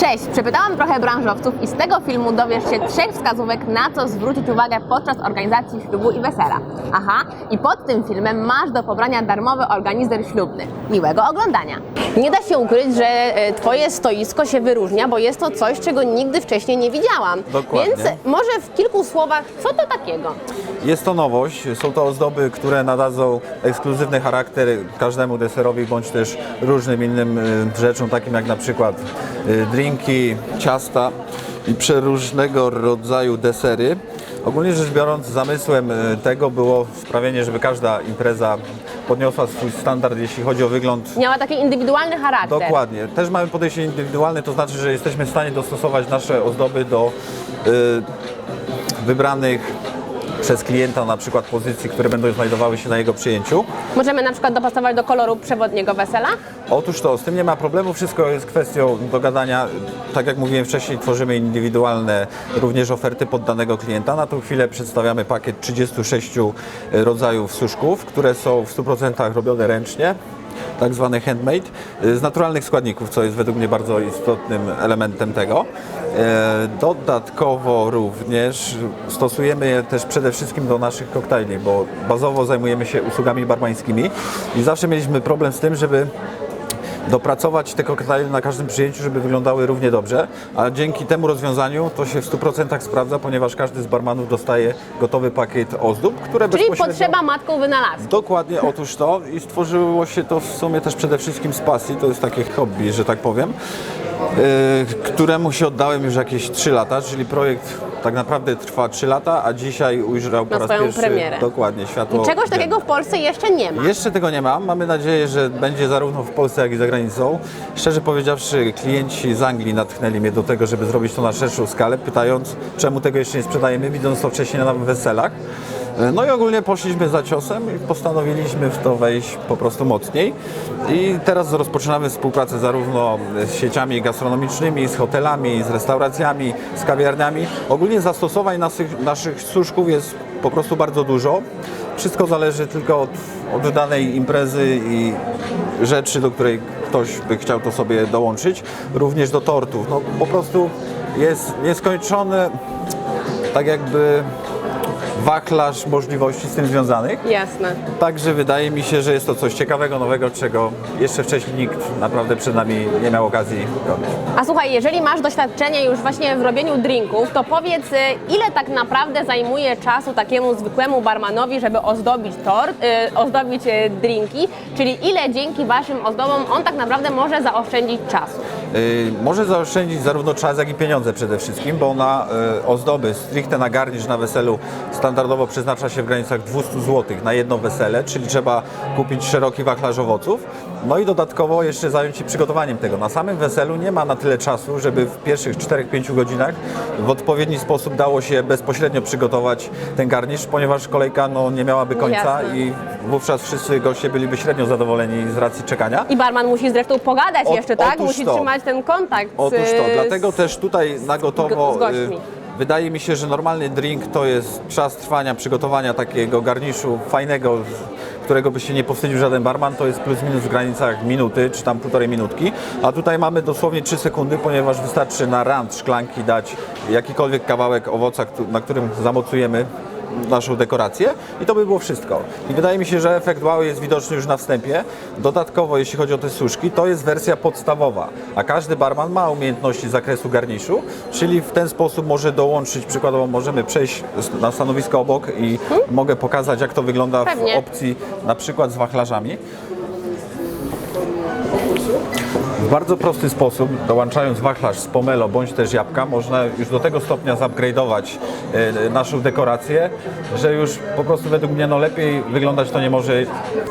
Cześć! Przepytałam trochę branżowców i z tego filmu dowiesz się trzech wskazówek, na co zwrócić uwagę podczas organizacji ślubu i wesela. Aha, i pod tym filmem masz do pobrania darmowy organizer ślubny. Miłego oglądania! Nie da się ukryć, że e, Twoje stoisko się wyróżnia, bo jest to coś, czego nigdy wcześniej nie widziałam. Dokładnie. Więc może w kilku słowach, co to takiego? Jest to nowość, są to ozdoby, które nadadzą ekskluzywny charakter każdemu deserowi bądź też różnym innym y, rzeczom, takim jak na przykład y, drinki, ciasta i przeróżnego rodzaju desery. Ogólnie rzecz biorąc, zamysłem y, tego było sprawienie, żeby każda impreza podniosła swój standard, jeśli chodzi o wygląd Miała taki indywidualny charakter. Dokładnie. Też mamy podejście indywidualne, to znaczy, że jesteśmy w stanie dostosować nasze ozdoby do y, wybranych przez klienta na przykład pozycji, które będą znajdowały się na jego przyjęciu. Możemy na przykład dopasować do koloru przewodniego wesela? Otóż to, z tym nie ma problemu, wszystko jest kwestią dogadania. Tak jak mówiłem wcześniej, tworzymy indywidualne również oferty pod danego klienta. Na tą chwilę przedstawiamy pakiet 36 rodzajów suszków, które są w 100% robione ręcznie. Tak handmade, z naturalnych składników, co jest według mnie bardzo istotnym elementem tego. E, Dodatkowo również stosujemy je też przede wszystkim do naszych koktajli, bo bazowo zajmujemy się usługami barmańskimi i zawsze mieliśmy problem z tym, żeby dopracować te koktajle na każdym przyjęciu, żeby wyglądały równie dobrze, a dzięki temu rozwiązaniu to się w 100% sprawdza, ponieważ każdy z barmanów dostaje gotowy pakiet ozdób, które Czyli bezpośrednio... potrzeba matką wynalazku. Dokładnie, otóż to. I stworzyło się to w sumie też przede wszystkim z pasji, to jest takie hobby, że tak powiem, yy, któremu się oddałem już jakieś 3 lata, czyli projekt tak naprawdę trwa 3 lata, a dzisiaj ujrzał po raz swoją pierwszy premierę. dokładnie światło Czegoś dzienne. takiego w Polsce jeszcze nie ma. Jeszcze tego nie mam. Mamy nadzieję, że będzie zarówno w Polsce, jak i za granicą. Szczerze powiedziawszy, klienci z Anglii natchnęli mnie do tego, żeby zrobić to na szerszą skalę, pytając, czemu tego jeszcze nie sprzedajemy, widząc to wcześniej na weselach. No i ogólnie poszliśmy za ciosem i postanowiliśmy w to wejść po prostu mocniej. I teraz rozpoczynamy współpracę zarówno z sieciami gastronomicznymi, z hotelami, z restauracjami, z kawiarniami. Ogólnie zastosowań naszych, naszych suszków jest po prostu bardzo dużo. Wszystko zależy tylko od, od danej imprezy i rzeczy, do której ktoś by chciał to sobie dołączyć. Również do tortów. No po prostu jest nieskończony tak jakby wachlarz możliwości z tym związanych. Jasne. Także wydaje mi się, że jest to coś ciekawego, nowego, czego jeszcze wcześniej nikt naprawdę przed nami nie miał okazji robić. A słuchaj, jeżeli masz doświadczenie już właśnie w robieniu drinków, to powiedz, y, ile tak naprawdę zajmuje czasu takiemu zwykłemu barmanowi, żeby ozdobić tort, y, ozdobić y, drinki, czyli ile dzięki Waszym ozdobom on tak naprawdę może zaoszczędzić czasu? Yy, może zaoszczędzić zarówno czas, jak i pieniądze przede wszystkim, bo na yy, ozdoby stricte na garnisz na weselu standardowo przeznacza się w granicach 200 zł na jedno wesele, czyli trzeba kupić szeroki wachlarz owoców. No i dodatkowo jeszcze zająć się przygotowaniem tego. Na samym weselu nie ma na tyle czasu, żeby w pierwszych 4-5 godzinach w odpowiedni sposób dało się bezpośrednio przygotować ten garnisz, ponieważ kolejka no, nie miałaby końca Jasne. i wówczas wszyscy goście byliby średnio zadowoleni z racji czekania. I barman musi zresztą pogadać O- jeszcze, tak? Musi to. trzymać ten kontakt z, Otóż to, dlatego też tutaj na gotowo. z gośćmi. y, Wydaje mi się, że normalny drink to jest czas trwania przygotowania takiego garniszu fajnego, z- którego by się nie powstydził żaden barman, to jest plus minus w granicach minuty, czy tam półtorej minutki. A tutaj mamy dosłownie 3 sekundy, ponieważ wystarczy na rand szklanki dać jakikolwiek kawałek owoca, na którym zamocujemy naszą dekorację i to by było wszystko. I wydaje mi się, że efekt wow jest widoczny już na wstępie. Dodatkowo, jeśli chodzi o te suszki, to jest wersja podstawowa, a każdy barman ma umiejętności z zakresu garniszu, czyli w ten sposób może dołączyć, przykładowo możemy przejść na stanowisko obok i mogę pokazać, jak to wygląda Pewnie. w opcji na przykład z wachlarzami. W bardzo prosty sposób, dołączając wachlarz z pomelo bądź też jabłka, można już do tego stopnia zupgrade'ować e, naszą dekorację, że już po prostu według mnie no, lepiej wyglądać to nie może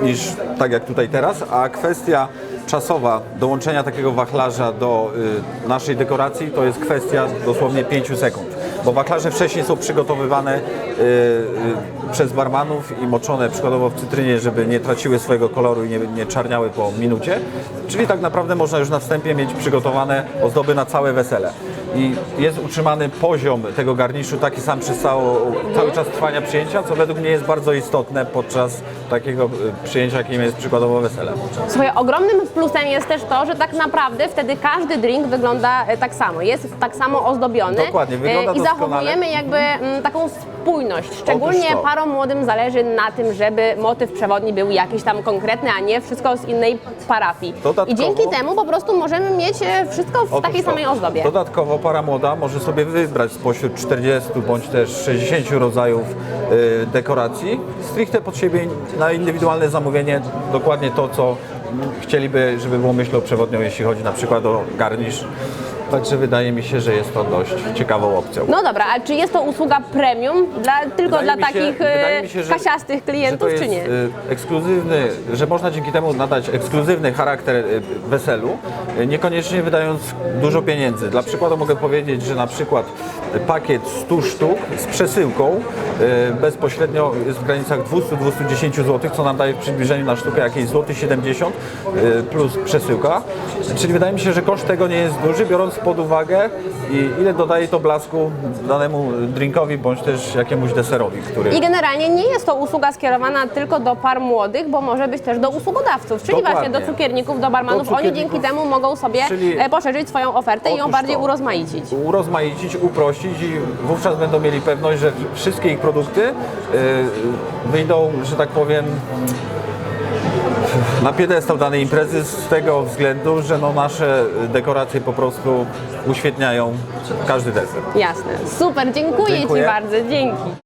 niż tak jak tutaj teraz, a kwestia czasowa dołączenia takiego wachlarza do y, naszej dekoracji to jest kwestia dosłownie 5 sekund, bo wachlarze wcześniej są przygotowywane y, y, przez barmanów i moczone przykładowo w cytrynie, żeby nie traciły swojego koloru i nie, nie czarniały po minucie. Czyli tak naprawdę można już na wstępie mieć przygotowane ozdoby na całe wesele. I jest utrzymany poziom tego garniszu taki sam przez cało, cały czas trwania przyjęcia, co według mnie jest bardzo istotne podczas takiego y, przyjęcia, jakim jest przykładowo wesele. Słuchaj, ogromnym plusem jest też to, że tak naprawdę wtedy każdy drink wygląda e, tak samo. Jest tak samo ozdobiony. Dokładnie, wygląda e, I doskonale. zachowujemy jakby mm, taką spójność. Szczególnie to. parom młodym zależy na tym, żeby motyw przewodni był jakiś tam konkretny, a nie wszystko z innej parafii. Dodatkowo- I dzięki temu po prostu możemy mieć e, wszystko w Otóż takiej to. samej ozdobie. Dodatkowo para młoda może sobie wybrać spośród 40 bądź też 60 rodzajów y, dekoracji stricte pod siebie na indywidualne zamówienie dokładnie to, co chcieliby, żeby było myślą przewodnią, jeśli chodzi na przykład o garnisz. Także wydaje mi się, że jest to dość ciekawą opcją. No dobra, a czy jest to usługa premium dla, tylko Wydaje dla mi się- takich wydaje e, mi się, że- kasiastych klientów, że to czy nie? jest y, ekskluzywny, że można dzięki temu nadać ekskluzywny charakter y, weselu, y, niekoniecznie wydając dużo pieniędzy. Dla przykładu mogę powiedzieć, że na przykład pakiet 100 sztuk z przesyłką y, bezpośrednio jest w granicach 200-210 zł, co nam daje w przybliżeniu na sztukę jakieś złoty 70 y, plus przesyłka. Czyli wydaje mi się, że koszt tego nie jest duży, biorąc pod uwagę i ile dodaje to blasku danemu drinkowi bądź też jakiemuś deserowi, który... I generalnie nie jest to usługa skierowana tylko do par młodych, bo może być też do usługodawców, czyli Dokładnie. właśnie do cukierników, do barmanów. Do Oni cukierników. dzięki temu mogą sobie Czyli- e, poszerzyć swoją ofertę i ją bardziej to. urozmaicić. urozmaicić, uprościć i wówczas będą mieli pewność, że wszystkie ich produkty y, wyjdą, że tak powiem, na piedestał danej imprezy z tego względu, że no nasze dekoracje po prostu uświetniają każdy deser. Jasne. Super, dziękuję, Dziękuję. Ci bardzo. Dzięki.